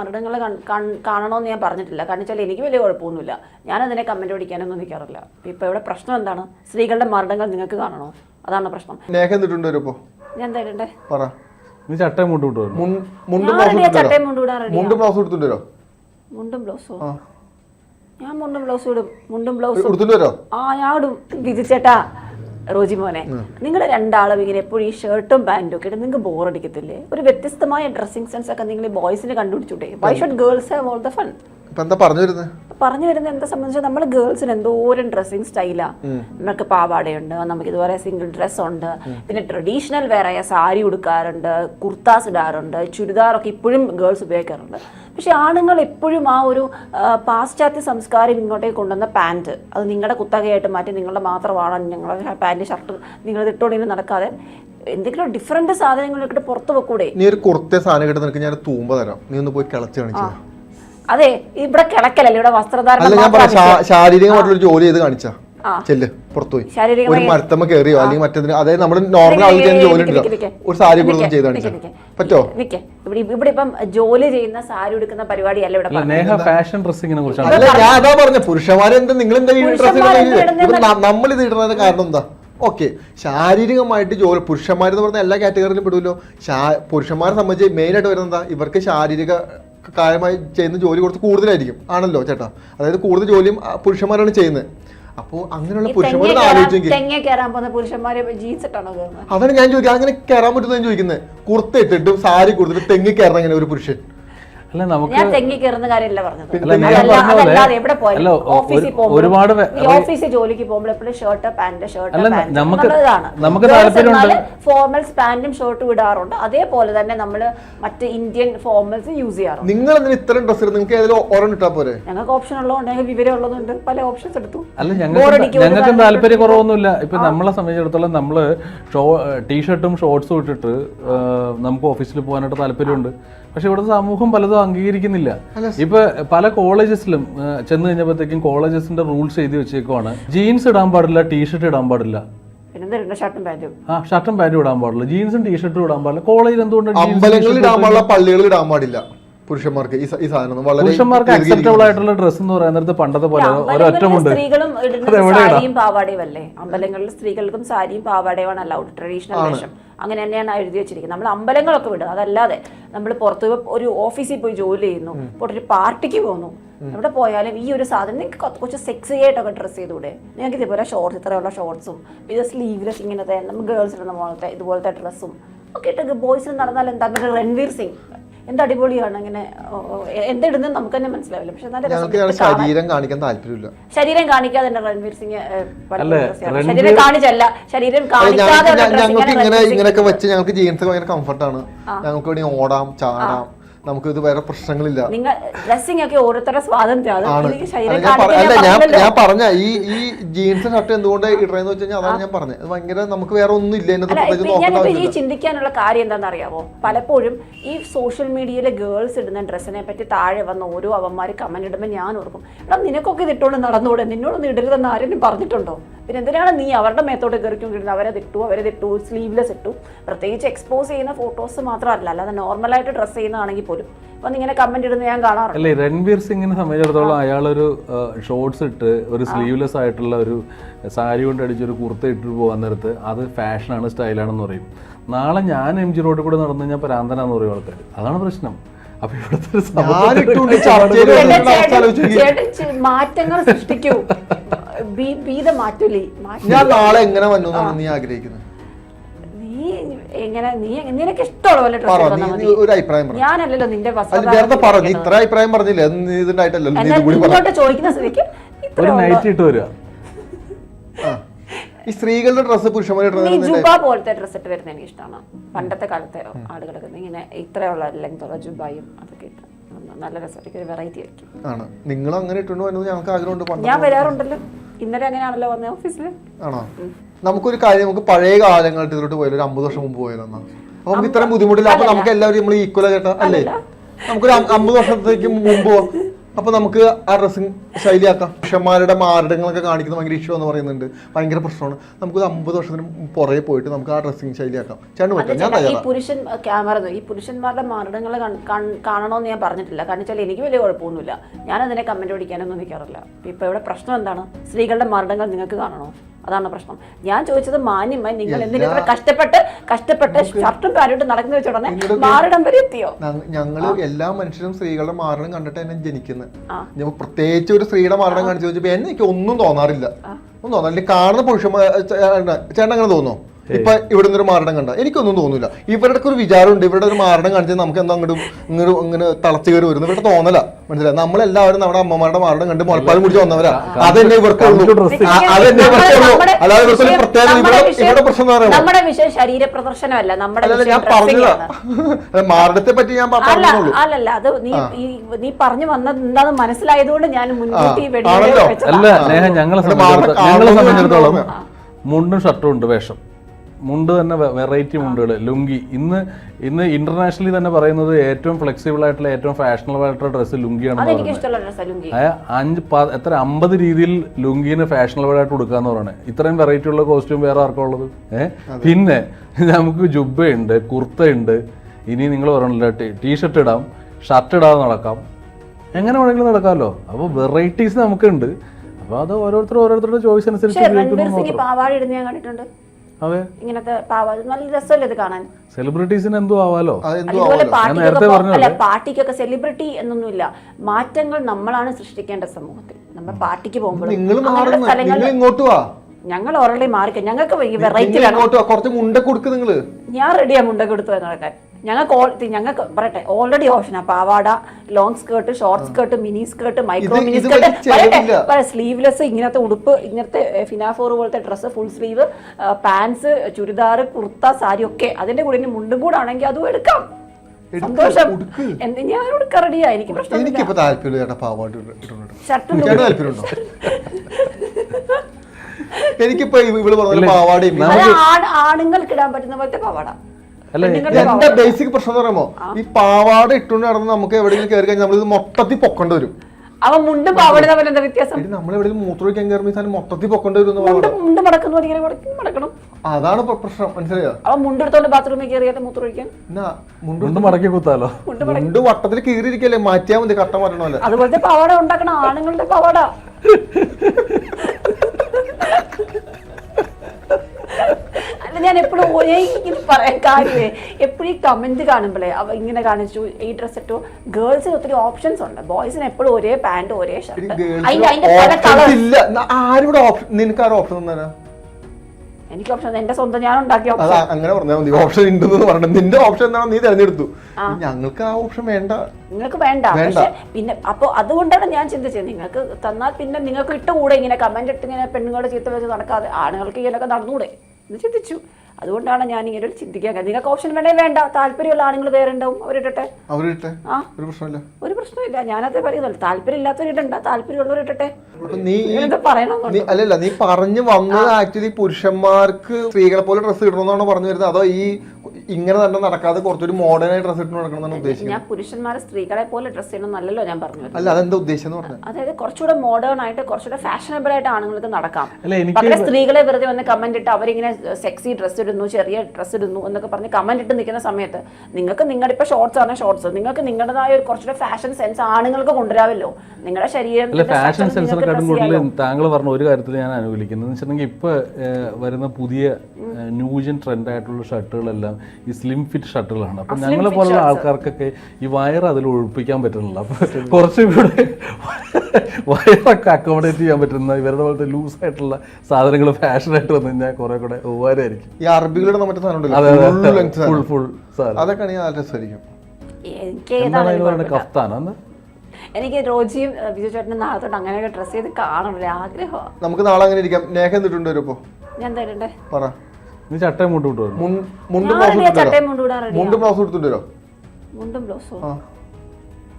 മാരടങ്ങൾ കാണണമെന്ന് ഞാൻ പറഞ്ഞിട്ടില്ല. കാരണം വെച്ചാൽ എനിക്ക് വലിയ കുഴപ്പമൊന്നുമില്ല. ഞാൻ അതിനെ കമന്റ് പഠിക്കാനൊന്നും നിൽക്കാറില്ല ഇപ്പൊ ഇവിടെ പ്രശ്നം എന്താണ്? സ്ത്രീകളുടെ മരണങ്ങൾ നിങ്ങൾക്ക് കാണണോ? അതാണ് പ്രശ്നം. സ്നേഹം എന്നിട്ടുണ്ട് വരും ഞാൻ തരണ്ടേ പറ. നീ ചട്ടയും മുണ്ടും റെഡിയാ മുണ്ടും ബ്ലൗസ് എടുത്തിട്ട് മുണ്ടും ബ്ലൗസോ ഞാൻ മുണ്ടും ബ്ലൗസും ഇടും. മുണ്ടും ബ്ലൗസും. ആ ഞാൻ ഇടും. വിജി ചേട്ടാ റോജി മോനെ നിങ്ങൾ രണ്ടാളും ഇങ്ങനെ എപ്പോഴും ഈ ഷർട്ടും പാന്റും ഒക്കെ ഇട്ട് നിങ്ങൾക്ക് ബോറടിക്കത്തില്ലേ ഒരു വ്യത്യസ്തമായ ഡ്രസ്സിംഗ് സെൻസ് ഒക്കെ നിങ്ങൾ ബോയ്സിന് കണ്ടുപിടിച്ചൂടെ? Why should girls have all the fun ഇപ്പൊ എന്താ പറഞ്ഞു വരുന്നത് പറഞ്ഞു വരുന്ന എന്താ സംബന്ധിച്ചാൽ നമ്മൾ ഗേൾസിന് എന്തോരം ഡ്രസ്സിംഗ് സ്റ്റൈലാ നമുക്ക് പാവാടയുണ്ട് നമുക്ക് ഇതുപോലെ സിംഗിൾ ഡ്രസ് ഉണ്ട്. പിന്നെ ട്രഡീഷണൽ വേറെ സാരി ഉടുക്കാറുണ്ട് കുർത്താസ് ഇടാറുണ്ട് ചുരിദാറൊക്കെ ഇപ്പോഴും ഗേൾസ് ഉപയോഗിക്കാറുണ്ട്. പക്ഷെ ആണുങ്ങൾ എപ്പോഴും ആ ഒരു പാശ്ചാത്യ സംസ്കാരം ഇങ്ങോട്ടേക്ക് കൊണ്ടുവന്ന പാന്റ് അത് നിങ്ങളുടെ കുത്തകയായിട്ട് മാറ്റി നിങ്ങളുടെ മാത്രമാണ്. നിങ്ങളുടെ പാന്റ് ഷർട്ട് നിങ്ങൾ ഇട്ടുകൊണ്ടെങ്കിലും നടക്കാതെ എന്തെങ്കിലും ഡിഫറെന്റ് സാധനങ്ങൾ പുറത്ത് വെക്കൂടെ? നീ ഒരു കുറത്തെ സാധനം കിട്ടുന്ന നിനക്ക് ഞാൻ തൂമ്പ തരാം. നീ ഒന്ന് പോയി കിളച്ച് കാണിച്ചു. അതെ ഇവിടെ കിടക്കലല്ലേ? ഇവിടെ വസ്ത്രധാരണം ശാരീരികമായിട്ടുള്ള ഒരു ജോലി ചെയ്ത് കാണിച്ചാ. ചെല്ല് പുറത്തുപോയി ശാരീരികമായി- ഒരു മരത്തമ്മ കയറിയോ അല്ലെങ്കിൽ മറ്റേതിന് അതായത് നമ്മുടെ നോർമൽ ആൾക്ക് ചെയ്യുന്ന ജോലി ഒരു സാരി കൊടുത്ത് ചെയ്ത് കാണിച്ചാ. പറ്റോ? ഇവിടെ ഇവിടെ ഇപ്പം ജോലി ചെയ്യുന്ന സാരി എടുക്കുന്ന ഇവിടെ അല്ല ഇവിടെ നേഹ ഫാഷൻ ഡ്രസ്സിങ്ങിനെ കുറിച്ചാണ്. അല്ല ഞാൻ അതാ പറഞ്ഞ പുരുഷന്മാരെന്താ നിങ്ങൾ എന്താ ഈ ഡ്രസ്സ്? നമ്മൾ ഇത് ഇടുന്നതിന്റെ കാരണം എന്താ? ഓക്കെ ശാരീരികമായിട്ട് ജോലി പുരുഷന്മാരെന്ന് പറഞ്ഞ എല്ലാ കാറ്റഗറിയിലും പെടുമല്ലോ പുരുഷന്മാരെ സംബന്ധിച്ച് മെയിൻ ആയിട്ട് വരുന്നത് ഇവർക്ക് ശാരീരിക കാര്യമായി ചെയ്യുന്ന ജോലി കുറച്ച് കൂടുതലായിരിക്കും. ആണല്ലോ ചേട്ടാ. അതായത് കൂടുതൽ ജോലിയും പുരുഷന്മാരാണ് ചെയ്യുന്നത്. അപ്പോൾ അങ്ങനെയുള്ള കയറാൻ- ആലോചിച്ചെങ്കിൽ അതാണ് ഞാൻ ചോദിക്കുന്നത്. അങ്ങനെ കയറാൻ പറ്റുന്ന ചോദിക്കുന്നത്. കുർത്ത ഇട്ടിട്ടും സാരി കൊടുത്തിട്ട് തെങ്ങി കയറണം അങ്ങനെ ഒരു പുരുഷൻ? അല്ല നമുക്ക് ഞാൻ തെങ്ങി കയറുന്ന കാര്യമല്ല പറഞ്ഞത്. അല്ല, ഒരുപാട് ഓഫീസിൽ ജോലിക്ക് പോകുമ്പോൾ എപ്പോഴും ഷർട്ട് പാന്റ് ഷർട്ട് നമുക്ക് നമുക്ക് താല്പര്യമുണ്ട്. ഫോർമൽസ് പാന്റും ഷർട്ടും ഇടാറുണ്ട്. അതേപോലെ തന്നെ നമ്മൾ മറ്റ് ഇന്ത്യൻ ഫോർമൽസ് യൂസ് ചെയ്യാറുണ്ട്. നിങ്ങൾ ഇത്തരം ഇത്രയും ഡ്രസ്സ് നിങ്ങൾക്ക് ഏതെങ്കിലും ഒരെണ്ണം ഇട്ടാ പോരെ? ഞങ്ങൾക്ക് ഓപ്ഷൻ ഉള്ളതുകൊണ്ട് ഞങ്ങൾ വിവരം ഉള്ളതുകൊണ്ട് പല ഓപ്ഷൻസ് എടുത്തു. അല്ല ഞങ്ങൾക്ക് ഞങ്ങൾക്ക് കാര്യം കുറവൊന്നുമില്ല. ഇപ്പൊ നമ്മളെ സംബന്ധിച്ചിടത്തോളം നമ്മൾ ടീഷർട്ടും ഷോർട്സും ഇട്ടിട്ട് നമുക്ക് ഓഫീസിൽ പോകാനായിട്ട് താല്പര്യമുണ്ട്. പക്ഷെ ഇവിടുത്തെ സമൂഹം പലതും അംഗീകരിക്കുന്നില്ല. ഇപ്പൊ പല കോളേജസിലും ചെന്ന് കഴിഞ്ഞപ്പോഴത്തേക്കും കോളേജസിന്റെ റൂൾസ് എഴുതി വെച്ചേക്കുവാണ്. ജീൻസ് ഇടാൻ പാടില്ല ടീഷർട്ട് ഇടാൻ പാടില്ല. പിന്നെ ഷർട്ടും പാന്റും? ആ ഷർട്ടും പാന്റും ഇടാൻ പാടില്ല. ജീൻസും ടീഷർട്ടും ഇടാൻ പാടില്ല. കോളേജിൽ എന്തുകൊണ്ട് അമ്പലങ്ങളിൽ t-shirt ഇടാൻ പാടില്ല? പള്ളികളിൽ ഇടാൻ പാടില്ല. പുരുഷന്മാർക്ക് ഈ ഈ സാധനം വളരെ പുരുഷന്മാർക്ക് അക്സെപ്റ്റബിൾ ആയിട്ടുള്ള ഡ്രസ്സ് എന്ന് പറയുന്നത് പണ്ടത്തെ പോലെ ഒരൊറ്റമുണ്ട് സ്ത്രീകളും സാരിയും പാവാടയും അല്ലേ? അമ്പലങ്ങളിൽ സ്ത്രീകൾക്കും സാരിയും പാവാടയുമാണ് അലൗഡ് ട്രഡീഷണൽ വേഷം. അങ്ങനെ തന്നെയാണ് എഴുതി വെച്ചിരിക്കുന്നത്. നമ്മൾ അമ്പലങ്ങളൊക്കെ വിടും. അതല്ലാതെ നമ്മൾ പുറത്ത് ഒരു ഓഫീസിൽ പോയി ജോലി ചെയ്യുന്നു ഇപ്പോൾ ഒരു പാർട്ടിക്ക് പോകുന്നു എവിടെ പോയാലും ഈ ഒരു സാധനം നിങ്ങൾക്ക് കുറച്ച് സെക്സി ആയിട്ടൊക്കെ ഡ്രസ്സ് ചെയ്തൂടെ നിങ്ങൾക്ക് ഇതേപോലെ ഷോർട്സ് ഇത്രയുള്ള ഷോർട്സും ഇത് സ്ലീവ്ലെസ് ഇങ്ങനത്തെ നമ്മൾ ഗേൾസ് ഇടുന്ന പോലത്തെ ഇതുപോലത്തെ ഡ്രസ്സും ഒക്കെ ഇട്ടൊക്കെ ബോയ്സിന് നടന്നാൽ എന്താ പിന്നെ രൺവീർ സിംഗ് എന്ത് അടിപൊളിയാണ് ഇങ്ങനെ എന്തിടുന്നത് നമുക്ക് തന്നെ മനസ്സിലാവില്ല. പക്ഷെ നല്ല ശരീരം കാണിക്കാൻ താല്പര്യമില്ല. ശരീരം കാണിക്കാതെ തന്നെ രൺവീർ സിംഗ് ശരീരം കാണിച്ചല്ല ശരീരം കാണിക്കാതെ ഞങ്ങൾക്ക് ഇങ്ങനെ ഇങ്ങനെയൊക്കെ വെച്ച് ഞങ്ങൾക്ക് ജീൻസ് ഭയങ്കര കംഫർട്ടാണ് ഞങ്ങൾക്ക് വേണ്ടി ഓടാം ചാടാം നമുക്ക് ഇത് വേറെ പ്രശ്നങ്ങളില്ല. നിങ്ങൾ ഡ്രസ്സിംഗ് ഒക്കെ ഓരോരുത്തരുടെ ഞാൻ. പറഞ്ഞ ഈ ഈ ജീൻസ് ഷർട്ട് എന്തുകൊണ്ട് ഇടണെന്ന് വെച്ച് കഴിഞ്ഞാൽ അതാണ് ഞാൻ പറഞ്ഞത്. ഭയങ്കര നമുക്ക് വേറെ ഒന്നും ഇല്ല ഞാനിപ്പോ ഈ ചിന്തിക്കാനുള്ള കാര്യം എന്താണെന്ന് അറിയാമോ പലപ്പോഴും ഈ സോഷ്യൽ മീഡിയയിലെ ഗേൾസ് ഇടുന്ന ഡ്രസ്സിനെ പറ്റി താഴെ വന്ന ഓരോ അവന്മാർ കമന്റ് ഇടുമ്പോൾ ഞാൻ ഓർക്കും എടാ നിനക്കൊക്കെ ഇത് ഇട്ടുകൊണ്ട് നടന്നുകൂടെ നിന്നോടൊന്നും ഇടരുതെന്ന് ആരെങ്കിലും പറഞ്ഞിട്ടുണ്ടോ? പിന്നെ എന്തിനാണ് നീ അവരുടെ മേത്തോട്ട് കയറിക്കും ഇടുന്നത് അവരെ ഇട്ടു അവരെ ഇട്ടു സ്ലീവ്ലെസ് ഇട്ടു. പ്രത്യേകിച്ച് എക്സ്പോസ് ചെയ്യുന്ന ഫോട്ടോസ് മാത്രമല്ല. അല്ലാതെ നോർമലായിട്ട് ഡ്രസ്സ് ചെയ്യുന്നതാണെങ്കിൽ പോലും. അപ്പം ഇങ്ങനെ കമന്റ് ഇടുന്ന ഞാൻ കാണാറുണ്ട്. അല്ലേ രൺവീർ സിംഗിനെ സംബന്ധിച്ചിടത്തോളം അയാളൊരു ഷോർട്സ് ഇട്ട് ഒരു സ്ലീവ്ലെസ് ആയിട്ടുള്ള ഒരു സാരി കൊണ്ട് അടിച്ചൊരു കുർത്ത ഇട്ടിട്ട് പോകാൻ നേരത്ത് അത് ഫാഷനാണ് സ്റ്റൈലാണെന്ന് പറയും. നാളെ ഞാൻ എം ജി റോഡിൽ കൂടെ നടന്നു കഴിഞ്ഞാൽ പരാന്തനാന്ന് പറയും ആൾക്കാർ അതാണ് പ്രശ്നം. അപ്പൊ ഇവിടുത്തെ മാറ്റങ്ങൾ സൃഷ്ടിക്കൂ. മാറ്റൂലേ. മാറ്റ- ഞാൻ നാളെ എങ്ങനെ വന്നു നീ ആഗ്രഹിക്കുന്നത്? നീ എങ്ങനെ നീ നിനക്ക് ഇഷ്ടമുള്ള പോലെ പറ ഡ്രസ് മതി. ഒരു അഭിപ്രായം പറ. ഞാനല്ലല്ലോ നിന്റെ അത് ഇത്ര അഭിപ്രായം പറഞ്ഞില്ല? നീ ഇതിണ്ടായിട്ടല്ലോ നീ ഇത് കൂടി പറ. ഇങ്ങോട്ട് ചോദിക്കുന്ന സ്ഥിതിക്ക് ഇത്ര ഒരു നൈറ്റ് ഇട്ട് വരിക ആ. ഈ സ്ത്രീകളുടെ ഡ്രസ്സ് നീ ജുബ പോലത്തെ ഡ്രസ് ഇട്ട് വരുന്നത് എനിക്ക് ഇഷ്ടമാണ് പണ്ടത്തെ കാലത്തെ ആളുകളൊക്കെ ഇങ്ങനെ ഇത്രയുള്ള ലെങ്ത് ഉള്ള ജുബായും അതൊക്കെ ഇട്ട് നല്ല രസമായിരിക്കും ഒരു വെറൈറ്റി ആയിരിക്കും. ആണ്. നിങ്ങൾ അങ്ങനെ ഞങ്ങൾക്ക് ആഗ്രഹമുണ്ട് പണ്ട് ഞാൻ വരാറുണ്ടല്ലോ. ഇന്നലെ അങ്ങനെയാണല്ലോ വന്നത് ഓഫീസിൽ ആണോ? നമുക്കൊരു കാര്യം നമുക്ക് പഴയ കാലങ്ങളുടെ ഇതിലോട്ട് പോയാലും ഒരു അമ്പത് വർഷം മുമ്പ് പോയാലോ അപ്പൊ നമുക്ക് ഇത്രയും ബുദ്ധിമുട്ടില്ല അപ്പൊ നമുക്ക് എല്ലാവരും നമ്മൾ ഈക്വൽ ആയിട്ട് അല്ലേ? നമുക്കൊരു അമ്പത് വർഷത്തേക്ക് മുമ്പ് പോവാം അപ്പൊ നമുക്ക് ആ ഡ്രസ്സിങ് ശൈലിയാക്കാം. പുരുഷന്മാരുടെ മാരടങ്ങളൊക്കെ കാണിക്കുന്ന ഭയങ്കര ഇഷ്യൂ എന്ന് പറയുന്നുണ്ട്. ഭയങ്കര പ്രശ്നമാണ്. നമുക്ക് അമ്പത് വർഷത്തിന് പുറകെ പോയിട്ട് നമുക്ക് ആ ഡ്രസ്സിങ് ശൈലിയാക്കാം. ചേട്ടൻ പറ്റും ഞാൻ ഈ പുരുഷൻ ക്യാമറ ഈ പുരുഷന്മാരുടെ മാരടങ്ങൾ കാണണമെന്ന് ഞാൻ പറഞ്ഞിട്ടില്ല. കാരണം വെച്ചാൽ എനിക്ക് വലിയ കുഴപ്പമൊന്നുമില്ല. ഞാൻ അതിനെ കമന്റ് പിടിക്കാനൊന്നും നിൽക്കാറില്ല ഇപ്പൊ ഇവിടെ പ്രശ്നം എന്താണ്? സ്ത്രീകളുടെ മാരടങ്ങൾ നിങ്ങൾക്ക് കാണണോ? അതാണ് പ്രശ്നം. ഞാൻ ചോദിച്ചത് മാന്യമായി നിങ്ങൾ എന്തിനാ ഇത്ര കഷ്ടപ്പെട്ട് കഷ്ടപ്പെട്ട് ഷർട്ടും പാന്റും നടക്കുന്ന വെച്ചോടനെ മാറിടം വരെ എത്തിയോ? ഞങ്ങൾ ഞങ്ങൾ എല്ലാ മനുഷ്യരും സ്ത്രീകളുടെ മാരണം കണ്ടിട്ട് എന്നെ ജനിക്കുന്നത് പ്രത്യേകിച്ച് ഒരു സ്ത്രീയുടെ മാരണം കാണിച്ചു ചോദിച്ചപ്പോ എന്നെ എനിക്ക് ഒന്നും തോന്നാറില്ല. ഒന്നും തോന്നാറില്ല. കാണുന്ന പുരുഷന്മാർ ചേട്ടൻ അങ്ങനെ തോന്നുന്നു? ഇപ്പൊ ഇവിടുന്ന് ഒരു മാരണം കണ്ട. എനിക്കൊന്നും തോന്നില്ല ഇവരുടെ ഒരു വിചാരമുണ്ട്. ഇവരുടെ ഒരു മാരണം കാണിച്ചാൽ നമുക്ക് എന്താ അങ്ങോട്ട് ഇങ്ങനെ ഇങ്ങനെ തളച്ചു കയറി വരുന്നു. ഇവരുടെ തോന്നല. മനസ്സിലായി? നമ്മളെല്ലാവരും നമ്മുടെ അമ്മമാരുടെ മാരണം കണ്ട് മുളപ്പാലും കുടിച്ച് വന്നവരാ. അതെന്നെ ഇവർക്ക് അതെന്നെ ഇവർക്കേ അല്ലാതെ ഇവർക്ക് ഒരു പ്രത്യേകത ഇവിടെ പ്രശ്നം എന്ന് നമ്മുടെ വിഷയം ശരീര പ്രദർശനമല്ല നമ്മുടെ ഞാൻ പറഞ്ഞതാ. മാരണത്തെ പറ്റി ഞാൻ പറഞ്ഞോളൂ. അല്ലല്ല. അത് നീ നീ പറഞ്ഞു വന്നത് മനസ്സിലായതുകൊണ്ട് ഞാൻ മുൻകൂട്ടി. വെച്ചതാ. അല്ല നേഹ ഞങ്ങളെ സംബന്ധിച്ചിടത്തോളം മുണ്ടും ഷർട്ടും ഉണ്ട് വേഷം. മുണ്ട് തന്നെ വെറൈറ്റി മുണ്ടുകൾ ലുങ്കി. ഇന്ന് ഇന്ന് ഇന്റർനാഷണലി തന്നെ പറയുന്നത് ഏറ്റവും ഫ്ലെക്സിബിൾ ആയിട്ടുള്ള ഏറ്റവും ഫാഷണബിൾ ആയിട്ടുള്ള ഡ്രസ്സ് ലുങ്കിയാണ് അഞ്ച് എത്ര അമ്പത് രീതിയിൽ ലുങ്കിന് ഫാഷണബിൾ ആയിട്ട് കൊടുക്കാന്ന് പറയുന്നത് ഇത്രയും വെറൈറ്റി ഉള്ള കോസ്റ്റ്യൂം വേറെ ആർക്കും ഉള്ളത്? ഏഹ് പിന്നെ നമുക്ക് ജുബയുണ്ട് കുർത്തയുണ്ട്. ഇനി നിങ്ങൾ പറയണല്ലോ ടീഷർട്ട് ഇടാം ഷർട്ട് ഇടാതെ നടക്കാം. എങ്ങനെ വേണമെങ്കിലും നടക്കാമല്ലോ. അപ്പോൾ വെറൈറ്റീസ് നമുക്കുണ്ട്. അപ്പോൾ അത് ഓരോരുത്തർ ഓരോരുത്തരുടെ ചോയ്സ് അനുസരിച്ച് പാവാട ഇടുന്ന ഞാൻ കണ്ടിട്ടുണ്ട്. അതെ. ഇങ്ങനത്തെ പാവാട നല്ല രസമല്ലേ ഇത് കാണാൻ? സെലിബ്രിറ്റീസിന് എന്തോ ആവാലോ? അതുപോലെ പാർട്ടിക്കൊക്കെ? അല്ല പാർട്ടിക്കൊക്കെ സെലിബ്രിറ്റി എന്നൊന്നുമില്ല. മാറ്റങ്ങൾ നമ്മളാണ് സൃഷ്ടിക്കേണ്ട സമൂഹത്തിൽ. നമ്മൾ പാർട്ടിക്ക് പോകുമ്പോൾ നിങ്ങൾ ഇങ്ങോട്ട് വാ. ഞങ്ങൾ ഓൾറെഡി മാറിക്കാം. ഞങ്ങൾക്ക് വെറൈറ്റി വേണം ഇങ്ങോട്ട് വാ. കുറച്ച് മുണ്ട കൊടുക്ക് നിങ്ങൾ. ഞാൻ റെഡിയാ മുണ്ട കൊടുത്ത് നടക്കാൻ ഞങ്ങൾക്ക് ഞങ്ങൾക്ക് പറയട്ടെ ഓൾറെഡി ഓപ്ഷനാ പാവാട long skirt short skirt mini skirt micro mini skirt. Sleeveless ഇങ്ങനത്തെ ഉടുപ്പ് ഇങ്ങനത്തെ ഫിനാഫോർ പോലത്തെ dress full sleeve pants churidar kurta sari ഒക്കെ അതിന്റെ കൂടെ മുണ്ടും കൂടെ ആണെങ്കിൽ അതും എടുക്കാം. സന്തോഷം. ഞാൻ എനിക്ക് എനിക്കിപ്പോ താല്പര്യം ചേട്ടാ പാവാട്ട് ഇട്ടുണ്ട് ഷർട്ടും ചേട്ടന് താല്പര്യമുണ്ടോ? എനിക്കിപ്പോ ഇവൾ പറഞ്ഞ പാവാടയും ആണുങ്ങൾക്ക് ഇടാൻ പറ്റുന്ന പോലത്തെ പാവാട. എന്റെ ബേസിക് പ്രശ്നം എന്ന് പറയുമ്പോ ഈ പാവാട ഇട്ടുകൊണ്ട് നടന്ന് നമുക്ക് എവിടെയെങ്കിലും കയറി കഴിഞ്ഞാൽ നമ്മളിത് മൊത്തത്തിൽ പൊക്കേണ്ടി വരും. അവ മുണ്ട് പാവാട തമ്മിൽ എന്താ വ്യത്യാസം? നമ്മൾ എവിടെയെങ്കിലും മൂത്രമൊഴിക്കാൻ കയറുന്ന സാധനം മൊത്തത്തിൽ പൊക്കേണ്ടി വരും മുണ്ട് മുണ്ട് ഇങ്ങനെ മടക്കണം. അതാണ് പ്രശ്നം മനസ്സിലായോ? അവൻ മുണ്ടെടുത്തോണ്ട് ബാത്റൂമിൽ കയറിയാൽ മൂത്രമൊഴിക്കാൻ മുണ്ട് മുണ്ട് മടക്കി കുത്താലോ? മുണ്ട് വട്ടത്തിൽ കീറിയിരിക്കല്ലേ മാറ്റിയാൽ മതി കട്ട മാറ്റണമല്ലേ. അതുപോലത്തെ പാവാട ഉണ്ടാക്കണം ആണുങ്ങളുടെ പാവാട. ഞാൻ എപ്പോഴും ഒരേ ഇങ്ങനെ പറയാൻ കാര്യമേ എപ്പോഴും ഈ കമന്റ് കാണുമ്പോഴേ അവ ഇങ്ങനെ കാണിച്ചു ഈ ഡ്രസ് ഇട്ടു. ഗേൾസിന് ഒത്തിരി ഓപ്ഷൻസ് ഉണ്ട്. ബോയ്സിന് എപ്പോഴും ഒരേ പാന്റ് ഒരേ ഷർട്ട് അതിന്റെ അതിന്റെ പല കളർ ആരുടെ ഓപ്ഷൻ നിനക്ക് ആരും ഓപ്ഷൻ തന്നാ? എനിക്ക് ഓപ്ഷൻ എന്റെ സ്വന്തം ഞാൻ ഉണ്ടാക്കിയ അങ്ങനെ പറഞ്ഞാൽ മതി. ഓപ്ഷൻ ഉണ്ടെന്ന് പറഞ്ഞു നിന്റെ ഓപ്ഷൻ എന്താണോ നീ തിരഞ്ഞെടുത്തു. ഞങ്ങൾക്ക് ആ ഓപ്ഷൻ വേണ്ട. നിങ്ങൾക്ക് വേണ്ട. പക്ഷേ പക്ഷെ പിന്നെ അപ്പൊ അതുകൊണ്ടാണ് ഞാൻ ചിന്തിച്ചത്. നിങ്ങൾക്ക് തന്നാൽ പിന്നെ നിങ്ങൾക്ക് ഇട്ടുകൂടെ ഇങ്ങനെ കമന്റ് ഇട്ട് ഇങ്ങനെ പെണ്ണുങ്ങളുടെ ചീത്ത വെച്ച് നടക്കാതെ ആണുങ്ങൾക്ക് ഇങ്ങനെയൊക്കെ നടന്നുകൂടെ? എന്ന് ചിന്തിച്ചു. അതുകൊണ്ടാണ് ഞാൻ ഇങ്ങനെ ഒരു ചിന്തിക്കാൻ നിങ്ങൾക്ക് ഓപ്ഷൻ വേണേ വേണ്ട. താല്പര്യമുള്ള ആണുങ്ങൾ വേറെ ഉണ്ടാവും അവരിട്ടെ അവരിട്ടെ ആ. ഒരു പ്രശ്നമില്ല. ഒരു പ്രശ്നമില്ല. ഞാനത് പറയുന്നില്ല താല്പര്യം ഇല്ലാത്തവരിട്ടുണ്ട് താല്പര്യമുള്ളവരിട്ടെ നീ അല്ലല്ല നീ പറഞ്ഞു വന്നത് ആക്ച്വലി പുരുഷന്മാർക്ക് സ്ത്രീകളെ പോലെ ഡ്രസ്സ് ഇടണമെന്നാണ് പറഞ്ഞു വരുന്നത്? അതോ ഈ ഇങ്ങനെ തന്നെ നടക്കാതെ കുറച്ചൊരു മോഡേൺ ആയി ഡ്രസ്സ് ഇട്ട് നടക്കണം ഉദ്ദേശിക്കുന്നത്. ഞാൻ പുരുഷന്മാരെ സ്ത്രീകളെ പോലെ ഡ്രസ് ചെയ്യണം നല്ലല്ലോ ഞാൻ പറഞ്ഞു അല്ല അതെന്താ ഉദ്ദേശം എന്ന് പറഞ്ഞത് അതായത് കുറച്ചുകൂടെ മോഡേൺ ആയിട്ട് കുറച്ചുകൂടെ ഫാഷനബിൾ ആയിട്ട് ആണുങ്ങൾക്ക് നടക്കാം. പകരം സ്ത്രീകളെ വെറുതെ വന്ന് കമന്റ് ഇട്ട് അവരിങ്ങനെ സെക്സി ഡ്രസ് ഇടുന്നു ചെറിയ ഡ്രസ് ഇടുന്നു എന്നൊക്കെ പറഞ്ഞ് കമന്റ് ഇട്ട് നിൽക്കുന്ന സമയത്ത് നിങ്ങൾക്ക് നിങ്ങളുടെ ഇപ്പൊ ഷോർട്സ് ആണ് ഷോർട്സ് നിങ്ങൾക്ക് നിങ്ങളുടേതായ ഒരു കുറച്ചുകൂടെ ഫാഷൻ സെൻസ് ആണുങ്ങൾക്ക് കൊണ്ടുവരാമല്ലോ. നിങ്ങളുടെ ശരീരം ഫാഷൻ സെൻസിനെക്കാട്ടും കൂടുതൽ താങ്കൾ പറഞ്ഞ ഒരു കാര്യത്തിൽ ഞാൻ അനുകൂലിക്കുന്നത് വെച്ചിട്ടുണ്ടെങ്കിൽ ഇപ്പൊ വരുന്ന പുതിയ ന്യൂജൻ ട്രെൻഡ് ആയിട്ടുള്ള ഷർട്ടുകളെല്ലാം ഈ സ്ലിം ഫിറ്റ് ഷർട്ടുകളാണ് അപ്പം ഞങ്ങളെ പോലുള്ള ആൾക്കാർക്കൊക്കെ ഈ വയർ അതിൽ ഒഴിപ്പിക്കാൻ പറ്റുന്നില്ല. അപ്പം കുറച്ചും കൂടെ വയറൊക്കെ അക്കോമഡേറ്റ് ചെയ്യാൻ പറ്റുന്ന ഇവരുടെ പോലത്തെ ലൂസ് ആയിട്ടുള്ള സാധനങ്ങൾ ഫാഷനായിട്ട് വന്നു കഴിഞ്ഞാൽ കുറെ കൂടെ ഉപകാരമായിരിക്കും. ഈ അറബികളുടെ മറ്റേ സാധനം ഫുൾ ഫുൾ രസമായിരിക്കും. എനിക്ക് രോജിയും വിജു ചേട്ടനും നാളെ കഫ്താൻ അന്ന് എനിക്ക് റോജിയും ഏഹ്, ബിജു ചേട്ടനും നാളത്തോട്ട് അങ്ങനെയൊക്കെ ഡ്രസ്സ് ചെയ്ത് കാണണം ഒരു ആഗ്രഹമാണ് നമുക്ക് നാളെ അങ്ങനെ ഇരിക്കാം. നേഹം ഞാൻ തരണ്ടേ പറ. നീ ചട്ടയും മുണ്ടും ഇട്ടു വരണം മുൻ- മുണ്ടും ഞാൻ ബ്ലൗസ് റെഡിയാ എടുത്തിട്ട് ചട്ടയും വരോ? മുണ്ടും ഇടാൻ മുണ്ടും ബ്ലൗസ് എടുത്തിട്ട് വരോ മുണ്ടും ബ്ലൗസോ ആ.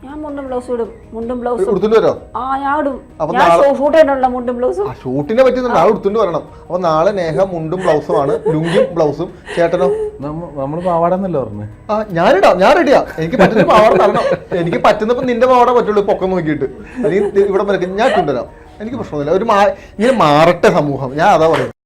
ഞാൻ മുണ്ടും ബ്ലൗസും ഇടും. മുണ്ടും ബ്ലൗസും ഉടുത്തുണ്ട് വരോ? ആ ഞാൻ ഇടും. അപ്പൊ ഞാൻ ഷൂട്ട് ചെയ്യണുള്ള മുണ്ടും ബ്ലൗസും ആ ഷൂട്ടിനെ പറ്റി നാളെ ഉടുത്തുണ്ട് വരണം. അപ്പൊ നാളെ നേഹ മുണ്ടും ബ്ലൗസും ആണ്. ലുങ്കിയും ബ്ലൗസും ചേട്ടനോ? നമ്മൾ പാവാടെന്നല്ലേ പറഞ്ഞു? ആ ഞാനിടാം. ഞാൻ റെഡിയാ എനിക്ക് പറ്റുന്ന പാവാട തരണം. എനിക്ക് പറ്റുന്നപ്പോ നിന്റെ പാവാട പറ്റുള്ളൂ പൊക്കം നോക്കിയിട്ട്. അല്ലെങ്കിൽ ഇവിടെ വരെ ഞാൻ കൊണ്ടുവരാം എനിക്ക് പ്രശ്നമൊന്നുമില്ല. ഒരു മാ ഇങ്ങനെ മാറട്ടെ സമൂഹം. ഞാൻ അതാ പറയുന്നത്.